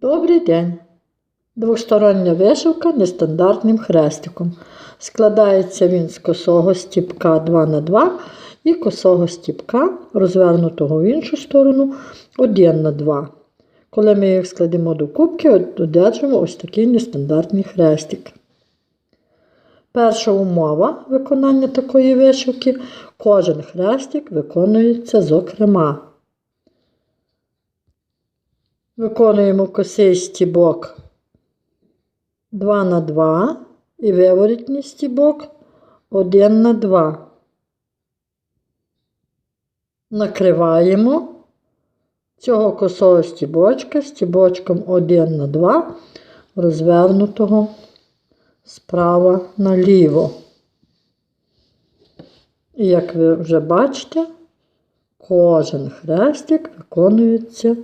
Добрий день! Двостороння вишивка нестандартним хрестиком. Складається він з косого стіпка 2 на 2 і косого стіпка, розвернутого в іншу сторону 1 на 2. Коли ми їх складемо до кубки, одержимо ось такий нестандартний хрестик. Перша умова виконання такої вишивки кожен хрестик виконується зокрема. Виконуємо косий стібок 2 на 2 і виворітній стібок 1 на 2. Накриваємо цього косого стібочка стібочком 1 на 2, розвернутого справа наліво. І як ви вже бачите, кожен хрестик виконується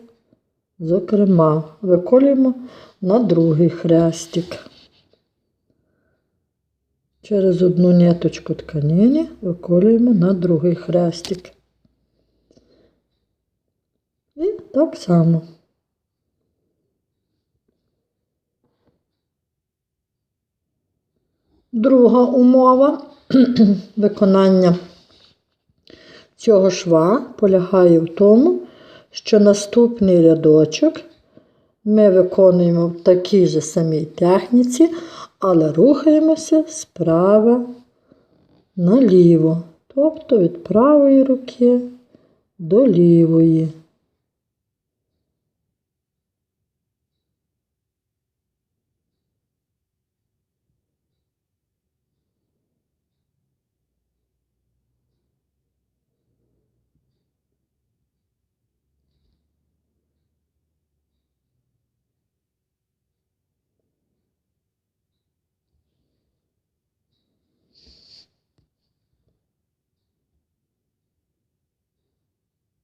Зокрема, виколюємо на другий хрестик. Через одну ниточку тканини виколюємо на другий хрестик. І так само. Друга умова виконання цього шва полягає в тому, що наступний рядочок ми виконуємо в такій же самій техніці, але рухаємося справа наліво, тобто від правої руки до лівої.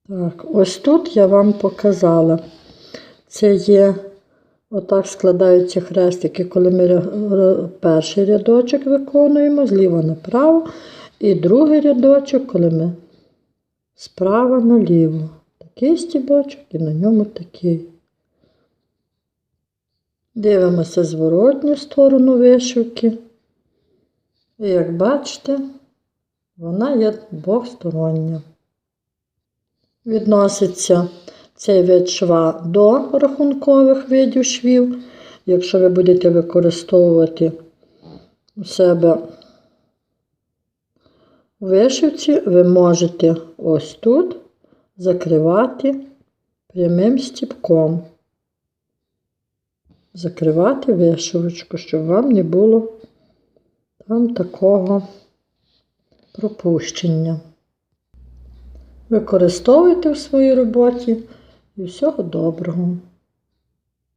Так, ось тут я вам показала. Це є, отак складаються хрестики, коли ми перший рядочок виконуємо зліва направо, і другий рядочок, коли ми справа наліво. Такий стібочок і на ньому такий. Дивимося зворотню сторону вишивки. І як бачите, вона є двохстороння. Відноситься цей вид шва до рахункових видів швів. Якщо ви будете використовувати у себе вишивці, ви можете ось тут закривати прямим стіпком. Закривати вишивочку, щоб вам не було там такого пропущення. Використовуйте в своїй роботі і всього доброго!